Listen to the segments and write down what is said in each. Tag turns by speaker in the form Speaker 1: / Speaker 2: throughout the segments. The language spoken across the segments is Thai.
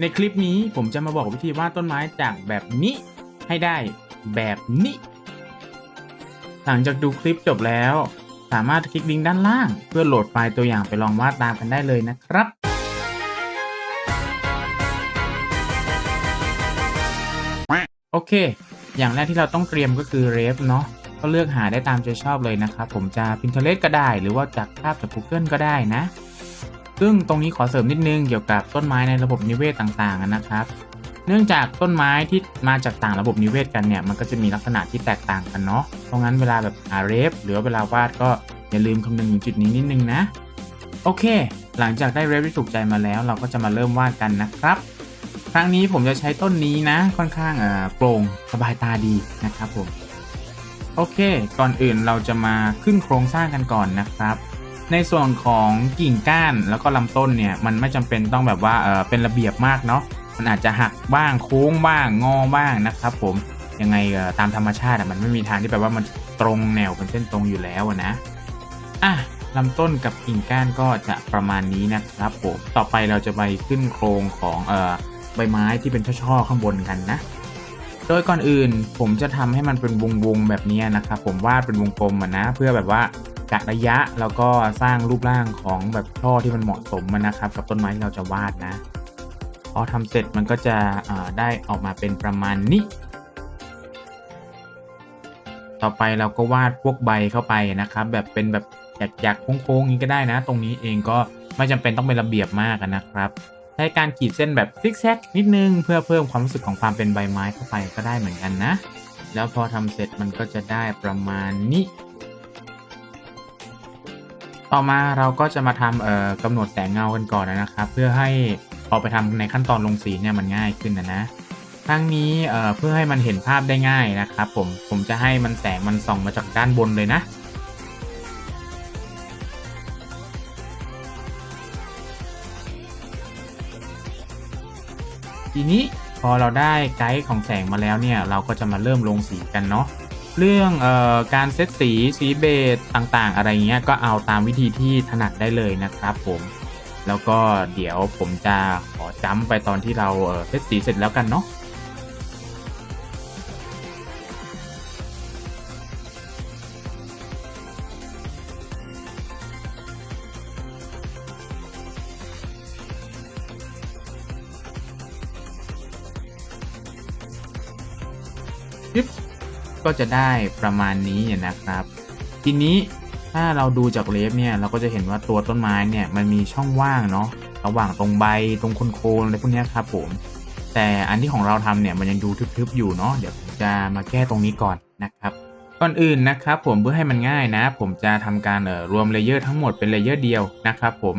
Speaker 1: ในคลิปนี้ผมจะมาบอกวิธีวาดต้นไม้จากแบบนี้ให้ได้แบบนี้ หลังจากดูคลิปจบแล้ว สามารถคลิกลิงก์ด้านล่าง เพื่อโหลดไฟล์ตัวอย่างไปลองวาดตามกันได้เลยนะครับ โอเค อย่างแรกที่เราต้องเตรียมก็คือเรฟเนาะก็เลือกหาได้ตามใจชอบเลยนะครับ ผมจะ Pinterest ก็ได้ หรือว่าจากภาพจาก Google ก็ได้นะ ซึ่งตรงนี้ขอเสริมนิดนึงเกี่ยวกับต้นไม้ในระบบนิเวศต่างๆนะครับ เนื่องจากต้นไม้ที่มาจากต่างระบบนิเวศกันเนี่ยมันก็จะมีลักษณะที่แตกต่างกันเนาะ เพราะงั้นเวลาแบบหาเรฟหรือเวลาวาดก็อย่าลืมคำนึงถึงจุดนี้นิดนึงนะ โอเค หลังจากได้เรฟที่ถูกใจมาแล้ว เราก็จะมาเริ่มวาดกันนะครับ ครั้งนี้ผมจะใช้ต้นนี้นะ ค่อนข้างเอ่อโปร่งสบายตาดีนะครับผม โอเค ก่อนอื่นเราจะมาขึ้นโครงสร้างกันก่อนนะครับ ในส่วนของกิ่งก้านแล้วก็ลำต้นเนี่ยมันไม่จำเป็นต้องแบบว่าเออเป็นระเบียบมากเนาะมันอาจจะหักบ้างโค้งบ้างงอบ้างนะครับ ผมยังไงตามธรรมชาติมันไม่มีทางที่แบบว่ามันตรงแนวเป็นเส้นตรงอยู่แล้วนะอะลำต้นกับกิ่งก้านก็จะประมาณนี้นะครับผมต่อไปเราจะไปขึ้นโครงของเอ่อใบไม้ที่เป็นช่อๆข้างบนกันนะ โดยก่อนอื่นผมจะทำให้มันเป็นวงๆแบบนี้นะครับผมวาดเป็นวงกลมนะ เพื่อแบบว่า กะระยะแล้วก็สร้างรูปร่างของแบบช่อที่มันเหมาะสมมันนะครับ กับต้นไม้ที่เราจะวาดนะพอทำเสร็จมันก็จะได้ออกมาเป็นประมาณนี้ ต่อไปเราก็วาดพวกใบเข้าไปนะครับ แบบเป็นแบบหยักๆโค้งๆอย่างนี้ก็ได้นะ ตรงนี้เองก็ไม่จำเป็นต้องเป็นระเบียบมากนะครับใช้การขีดเส้นแบบซิกแซกนิดนึงเพื่อเพิ่มความรู้สึกของความเป็นใบไม้เข้าไปก็ได้เหมือนกันนะ แล้วพอทำเสร็จมันก็จะได้ประมาณนี้ ต่อมาเราก็จะมาทำเอ่อกำหนดแสงเงากันก่อนนะครับ เพื่อให้พอไปทำในขั้นตอนลงสีเนี่ยมันง่ายขึ้นนะนะทั้งนี้เอ่อเพื่อให้มันเห็นภาพได้ง่ายนะครับ ผมผมจะให้มันแสงมันส่องมาจากด้านบนเลยนะทีนี้พอเราได้ไกด์ของแสงมาแล้วเนี่ย เราก็จะมาเริ่มลงสีกันเนาะ เรื่องออการเซตสีสีเบสต่างๆ อะไรเงี้ยก็เอาตามวิธีที่ถนัดได้เลยนะครับผมแล้วก็เดี๋ยวผมจะขอจ้ำไปตอนที่เราเซตสีเสร็จแล้วกันเนาะยึบ ก็จะได้ประมาณนี้นะครับ ทีนี้ถ้าเราดูจากเลฟเนี่ยเราก็จะเห็นว่าตัวต้นไม้เนี่ยมันมีช่องว่างเนาะระหว่างตรงใบตรงโคนๆอะไรพวกนี้ครับผมแต่อันที่ของเราทำเนี่ยมันยังดูทึบๆอยู่เนาะเดี๋ยวผมจะมาแก้ตรงนี้ก่อนนะครับก่อนอื่นนะครับผมเพื่อให้มันง่ายนะ ผมจะทำการเอ่อรวมเลเยอร์ทั้งหมดเป็นเลเยอร์เดียวนะครับผม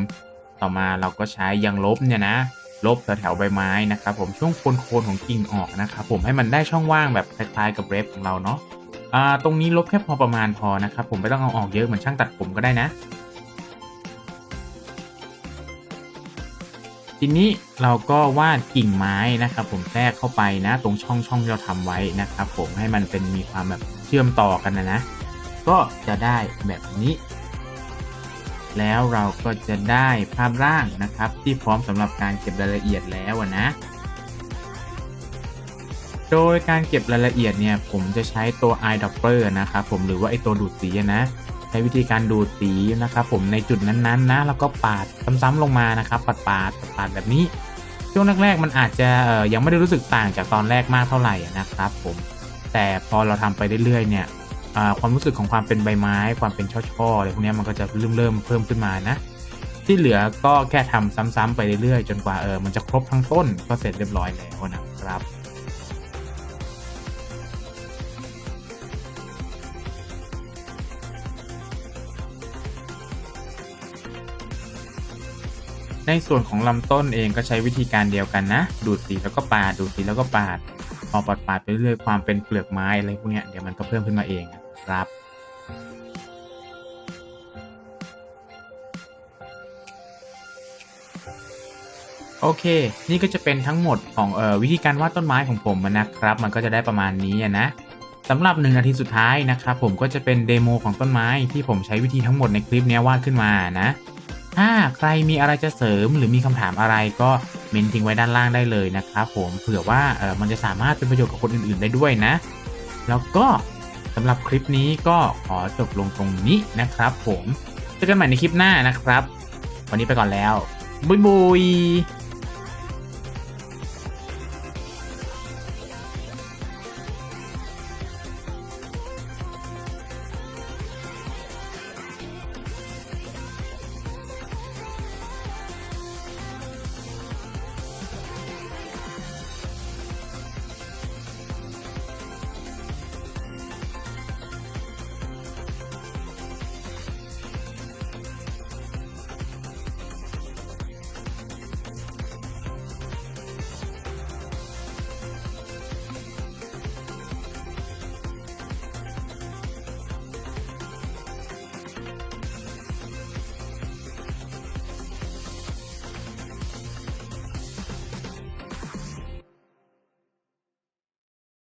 Speaker 1: ต่อมาเราก็ใช้ยางลบเนี่ยนะ ลบแถวๆใบไม้นะครับผมช่วงโคนๆของกิ่งออกนะครับผมให้มันได้ช่องว่างแบบคล้ายๆกับเรฟของเราเนาะอ่าตรงนี้ลบแค่พอประมาณพอนะครับผมไม่ต้องเอาออกเยอะเหมือนช่างตัดผมก็ได้นะ ทีนี้เราก็วาดกิ่งไม้นะครับผมแทรกเข้าไปนะ ตรงช่องช่องที่เราทำไว้นะครับผมให้มันเป็นมีความแบบเชื่อมต่อกันนะนะก็จะได้แบบนี้ แล้วเราก็จะได้ภาพร่างนะครับ ที่พร้อมสำหรับการเก็บรายละเอียดแล้วนะ โดยการเก็บรายละเอียดเนี่ยผมจะใช้ตัว eyedropper นะครับผมหรือว่าไอตัวดูดสีนะใช้วิธีการดูดสีนะครับผมในจุดนั้นๆนะแล้วก็ปาดซ้ำๆลงมานะครับปาดปาดปาดแบบนี้ ช่วงแรกๆมันอาจจะยังไม่ได้รู้สึกต่างจากตอนแรกมากเท่าไหร่นะครับผมแต่พอเราทำไปเรื่อยๆเนี่ย ความรู้สึกของความเป็นใบไม้ ความเป็นช่อๆอะไรพวกนี้มันก็จะเริ่มเริ่มเพิ่มขึ้นมานะ ที่เหลือก็แค่ทำซ้ำๆไปเรื่อยๆ จนกว่าเออมันจะครบทั้งต้นก็เสร็จเรียบร้อยแล้วนะครับในส่วนของลำต้นเองก็ใช้วิธีการเดียวกันนะ ดูดสีแล้วก็ปาด ดูดสีแล้วก็ปาด พอปาดปาดไปเรื่อยๆความเป็นเปลือกไม้อะไรพวกนี้เดี๋ยวมันก็เพิ่มขึ้นมาเองนะ ครับ โอเค นี่ก็จะเป็นทั้งหมดของออวิธีการวาดต้นไม้ของผมนะครับ มันก็จะได้ประมาณนี้นะสำหรับหนึ่งนาทีสุดท้ายนะครับ ผมก็จะเป็นเดโมของต้นไม้ที่ผมใช้วิธีทั้งหมดในคลิปนี้วาดขึ้นมานะ ถ้าใครมีอะไรจะเสริมหรือมีคำถามอะไรก็เมนทิ้งไว้ด้านล่างได้เลยนะครับผมเผื่อว่ามันจะสามารถเป็นประโยชน์กับคนอื่นๆได้ด้วยนะ แล้วก็ำหรับคลิปนี้ก็ขอจบลงตรงนี้นะครับผมเจอกันใหม่ในคลิปหน้านะครับ วันนี้ไปก่อนแล้วบุยบุย